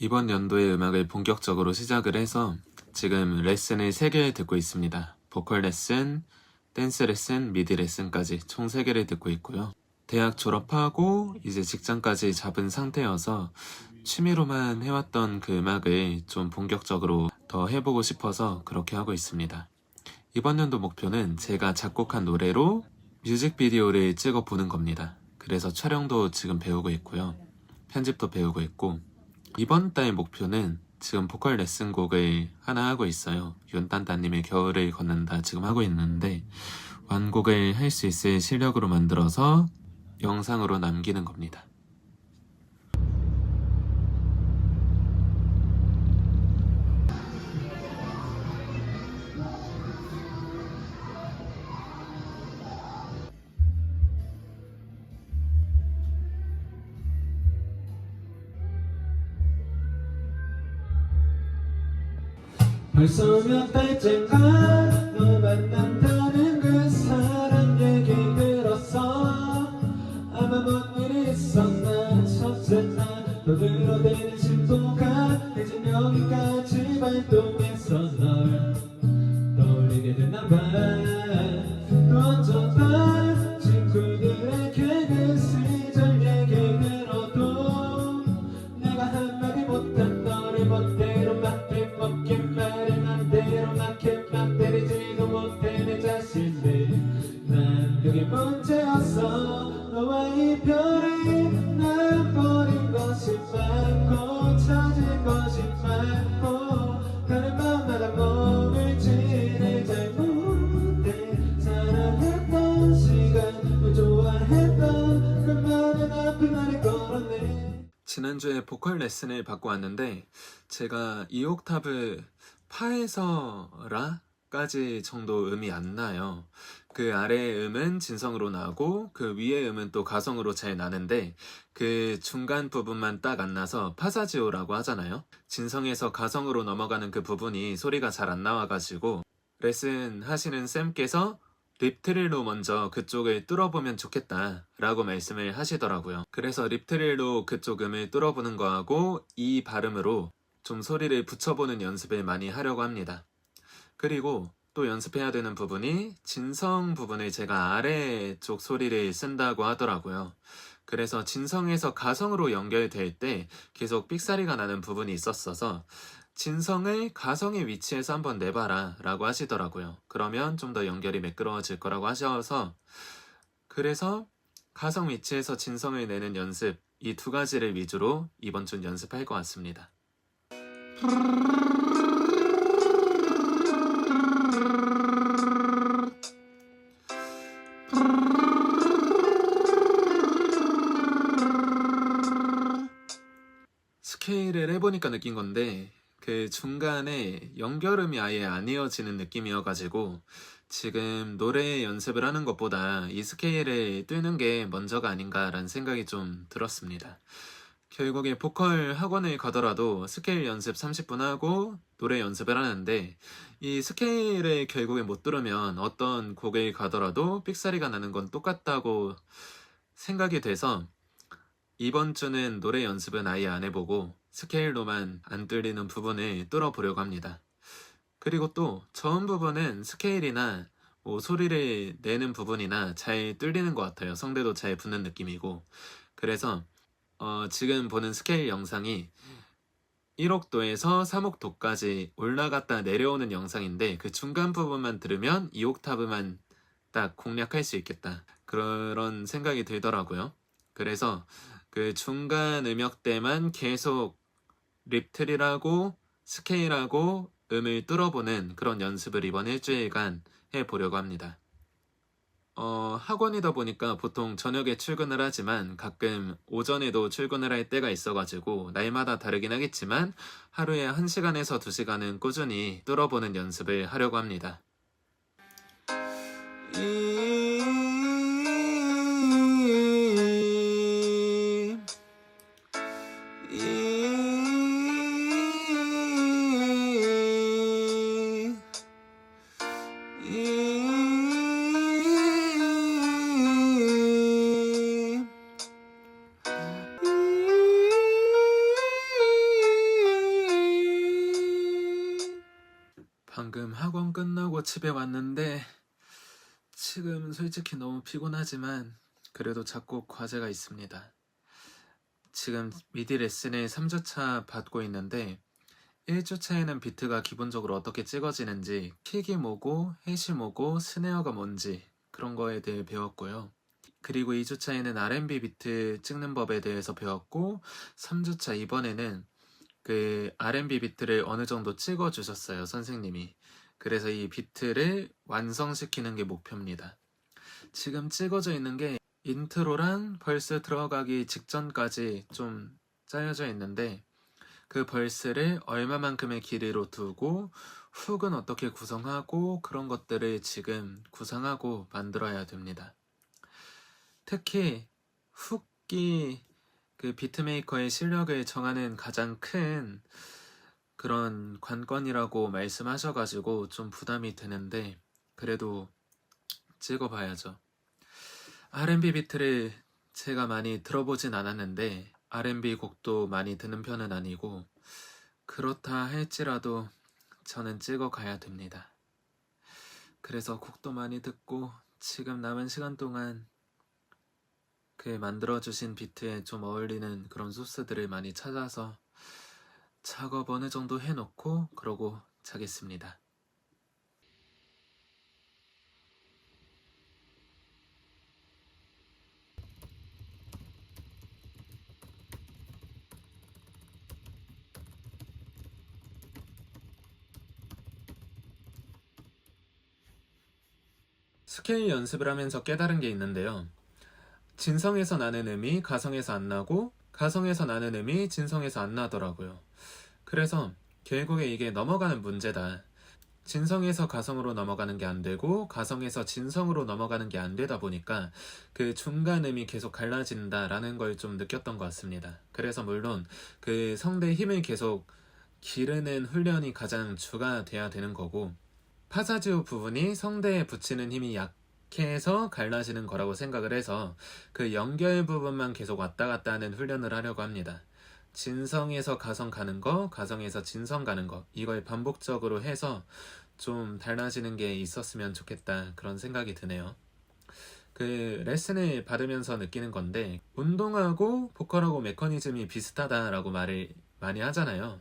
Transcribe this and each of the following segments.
이번 연도에 음악을 본격적으로 시작을 해서 지금 레슨을 3개 듣고 있습니다. 보컬 레슨, 댄스 레슨, 미디 레슨까지 총 3개를 듣고 있고요. 대학 졸업하고 이제 직장까지 잡은 상태여서 취미로만 해왔던 그 음악을 좀 본격적으로 더 해보고 싶어서 그렇게 하고 있습니다. 이번 연도 목표는 제가 작곡한 노래로 뮤직비디오를 찍어 보는 겁니다. 그래서 촬영도 지금 배우고 있고요. 편집도 배우고 있고 이번 달 목표는 지금 보컬 레슨 곡을 하나 하고 있어요. 윤딴따님의 겨울을 걷는다 지금 하고 있는데 완곡을 할 수 있을 실력으로 만들어서 영상으로 남기는 겁니다. 벌써 몇 달째 보컬 레슨을 받고 왔는데 제가 2옥타브 파에서 라까지 정도 음이 안 나요. 그 아래의 음은 진성으로 나고 그 위의 음은 또 가성으로 잘 나는데 그 중간 부분만 딱 안 나서 파사지오라고 하잖아요. 진성에서 가성으로 넘어가는 그 부분이 소리가 잘 안 나와가지고 레슨 하시는 쌤께서 립트릴로 먼저 그쪽을 뚫어보면 좋겠다 라고 말씀을 하시더라고요. 그래서 립트릴로 그쪽 음을 뚫어보는 거하고 이 발음으로 좀 소리를 붙여보는 연습을 많이 하려고 합니다. 그리고 또 연습해야 되는 부분이 진성 부분을 제가 아래쪽 소리를 쓴다고 하더라고요. 그래서 진성에서 가성으로 연결될 때 계속 삑사리가 나는 부분이 있었어서 진성을 가성의 위치에서 한번 내봐라 라고 하시더라고요. 그러면 좀 더 연결이 매끄러워질 거라고 하셔서 그래서 가성 위치에서 진성을 내는 연습 이 두 가지를 위주로 이번 주 연습할 것 같습니다. 스케일을 해보니까 느낀 건데 그 중간에 연결음이 아예 안 이어지는 느낌이어가지고 지금 노래 연습을 하는 것보다 이 스케일을 뛰는 게 먼저가 아닌가라는 생각이 좀 들었습니다. 결국에 보컬 학원을 가더라도 스케일 연습 30분 하고 노래 연습을 하는데 이 스케일을 결국에 못 들으면 어떤 곡을 가더라도 삑사리가 나는 건 똑같다고 생각이 돼서 이번 주는 노래 연습은 아예 안 해보고 스케일로만 안 뚫리는 부분을 뚫어보려고 합니다. 그리고 또 저음 부분은 스케일이나 뭐 소리를 내는 부분이나 잘 뚫리는 것 같아요. 성대도 잘 붙는 느낌이고. 그래서 어, 지금 보는 스케일 영상이 1옥도에서 3옥도까지 올라갔다 내려오는 영상인데 그 중간 부분만 들으면 2옥타브만 딱 공략할 수 있겠다. 그런 생각이 들더라고요. 그래서 그 중간 음역대만 계속 립트리라고 스케일하고 음을 뚫어보는 그런 연습을 이번 일주일간 해보려고 합니다. 어, 학원이다 보니까 보통 저녁에 출근을 하지만 가끔 오전에도 출근을 할 때가 있어가지고 날마다 다르긴 하겠지만 하루에 1시간에서 2시간은 꾸준히 뚫어보는 연습을 하려고 합니다. 방금 학원 끝나고 집에 왔는데 지금 솔직히 너무 피곤하지만 그래도 작곡 과제가 있습니다. 지금 미디 레슨을 3주차 받고 있는데 1주차에는 비트가 기본적으로 어떻게 찍어지는지 킥이 뭐고 햇이 뭐고 스네어가 뭔지 그런 거에 대해 배웠고요. 그리고 2주차에는 R&B 비트 찍는 법에 대해서 배웠고 3주차 이번에는 그 R&B 비트를 어느 정도 찍어 주셨어요, 선생님이. 그래서 이 비트를 완성시키는 게 목표입니다. 지금 찍어져 있는 게 인트로랑 벌스 들어가기 직전까지 좀 짜여져 있는데 그 벌스를 얼마만큼의 길이로 두고 훅은 어떻게 구성하고 그런 것들을 지금 구상하고 만들어야 됩니다. 특히 훅이 그 비트메이커의 실력을 정하는 가장 큰 그런 관건이라고 말씀하셔가지고 좀 부담이 되는데 그래도 찍어봐야죠. R&B 비트를 제가 많이 들어보진 않았는데 R&B 곡도 많이 듣는 편은 아니고 그렇다 할지라도 저는 찍어가야 됩니다. 그래서 곡도 많이 듣고 지금 남은 시간 동안 그 만들어주신 비트에 좀 어울리는 그런 소스들을 많이 찾아서 작업 어느 정도 해놓고 그러고 자겠습니다. 스케일 연습을 하면서 깨달은 게 있는데요. 진성에서 나는 음이 가성에서 안 나고 가성에서 나는 음이 진성에서 안 나더라고요. 그래서 결국에 이게 넘어가는 문제다. 진성에서 가성으로 넘어가는 게 안 되고 가성에서 진성으로 넘어가는 게 안 되다 보니까 그 중간 음이 계속 갈라진다라는 걸 좀 느꼈던 것 같습니다. 그래서 물론 그 성대 힘을 계속 기르는 훈련이 가장 주가 돼야 되는 거고 파사지오 부분이 성대에 붙이는 힘이 약 해서 갈라지는 거라고 생각을 해서 그 연결 부분만 계속 왔다 갔다 하는 훈련을 하려고 합니다. 진성에서 가성 가는 거, 가성에서 진성 가는 거, 이걸 반복적으로 해서 좀 달라지는 게 있었으면 좋겠다. 그런 생각이 드네요. 그 레슨을 받으면서 느끼는 건데, 운동하고 보컬하고 메커니즘이 비슷하다라고 말을 많이 하잖아요.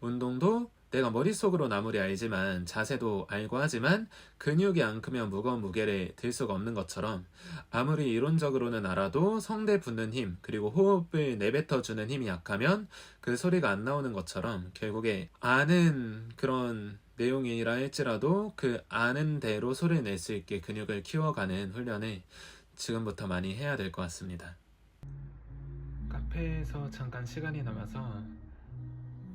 운동도 내가 머릿속으로 나무리 알지만 자세도 알고 하지만 근육이 안 크면 무거운 무게를 들 수가 없는 것처럼 아무리 이론적으로는 알아도 성대 붙는 힘 그리고 호흡을 내뱉어 주는 힘이 약하면 그 소리가 안 나오는 것처럼 결국에 아는 그런 내용이라 할지라도 그 아는 대로 소리를 낼 수 있게 근육을 키워가는 훈련을 지금부터 많이 해야 될 것 같습니다. 카페에서 잠깐 시간이 남아서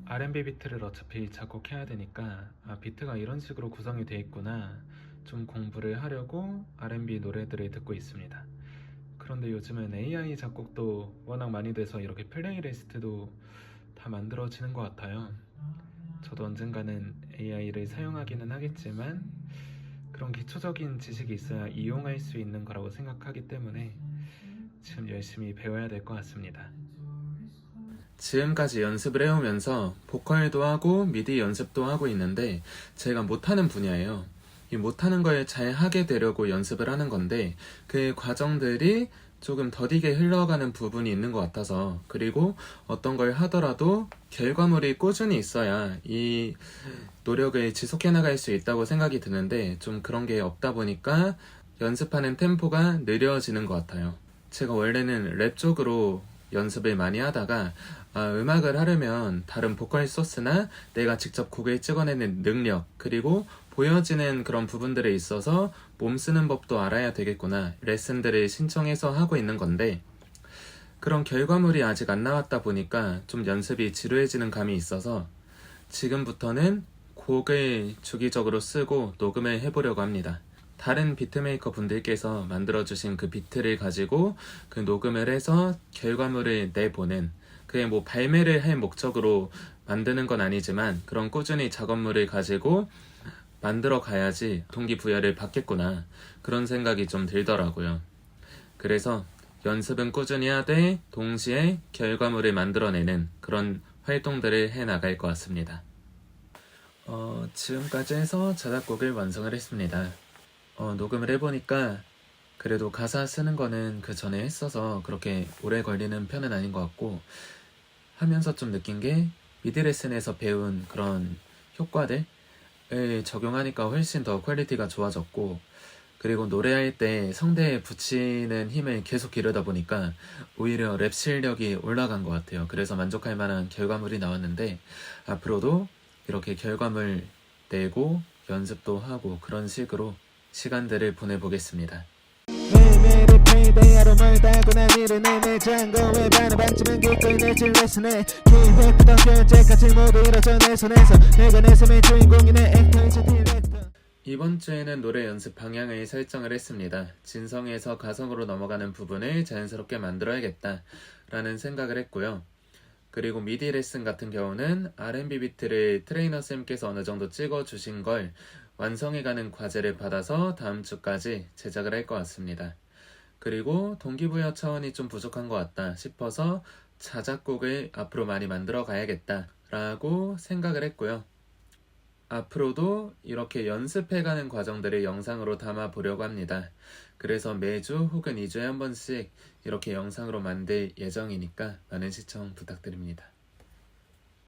R&B 비트를 어차피 작곡해야 되니까 아 비트가 이런 식으로 구성이 돼 있구나 좀 공부를 하려고 R&B 노래들을 듣고 있습니다. 그런데 요즘은 AI 작곡도 워낙 많이 돼서 이렇게 플레이리스트도 다 만들어지는 것 같아요. 저도 언젠가는 AI를 사용하기는 하겠지만 그런 기초적인 지식이 있어야 이용할 수 있는 거라고 생각하기 때문에 지금 열심히 배워야 될 것 같습니다. 지금까지 연습을 해오면서 보컬도 하고 미디 연습도 하고 있는데 제가 못하는 분야예요. 이 못하는 걸 잘 하게 되려고 연습을 하는 건데 그 과정들이 조금 더디게 흘러가는 부분이 있는 것 같아서 그리고 어떤 걸 하더라도 결과물이 꾸준히 있어야 이 노력을 지속해 나갈 수 있다고 생각이 드는데 좀 그런 게 없다 보니까 연습하는 템포가 느려지는 것 같아요. 제가 원래는 랩 쪽으로 연습을 많이 하다가 아, 음악을 하려면 다른 보컬 소스나 내가 직접 곡을 찍어내는 능력 그리고 보여지는 그런 부분들에 있어서 몸 쓰는 법도 알아야 되겠구나 레슨들을 신청해서 하고 있는 건데 그런 결과물이 아직 안 나왔다 보니까 좀 연습이 지루해지는 감이 있어서 지금부터는 곡을 주기적으로 쓰고 녹음을 해보려고 합니다. 다른 비트메이커 분들께서 만들어주신 그 비트를 가지고 그 녹음을 해서 결과물을 내보는 그게 뭐 발매를 할 목적으로 만드는 건 아니지만 그런 꾸준히 작업물을 가지고 만들어 가야지 동기부여를 받겠구나 그런 생각이 좀 들더라고요. 그래서 연습은 꾸준히 하되 동시에 결과물을 만들어내는 그런 활동들을 해 나갈 것 같습니다. 어, 지금까지 해서 자작곡을 완성을 했습니다. 어, 녹음을 해보니까 그래도 가사 쓰는 거는 그 전에 했어서 그렇게 오래 걸리는 편은 아닌 것 같고 하면서 좀 느낀 게 미드 레슨에서 배운 그런 효과들을 적용하니까 훨씬 더 퀄리티가 좋아졌고 그리고 노래할 때 성대에 붙이는 힘을 계속 기르다 보니까 오히려 랩 실력이 올라간 것 같아요. 그래서 만족할 만한 결과물이 나왔는데 앞으로도 이렇게 결과물 내고 연습도 하고 그런 식으로 시간들을 보내보겠습니다. 매일매일이 payday 하루 멀다고 난 일을 내내 잔고에 반은 반쯤은 기꺼이 내 질 레슨해 기획부터 결제까지 모두 이뤄져 내 손에서 내가 내 삶의 주인공이네 액터이자 디렉터 이번 주에는 노래 연습 방향을 설정을 했습니다. 진성에서 가성으로 넘어가는 부분을 자연스럽게 만들어야겠다 라는 생각을 했고요. 그리고 미디 레슨 같은 경우는 R&B 비트를 트레이너 쌤께서 어느 정도 찍어 주신 걸 완성해가는 과제를 받아서 다음 주까지 제작을 할 것 같습니다. 그리고 동기부여 차원이 좀 부족한 것 같다 싶어서 자작곡을 앞으로 많이 만들어 가야겠다 라고 생각을 했고요. 앞으로도 이렇게 연습해가는 과정들을 영상으로 담아 보려고 합니다. 그래서 매주 혹은 2주에 한 번씩 이렇게 영상으로 만들 예정이니까 많은 시청 부탁드립니다.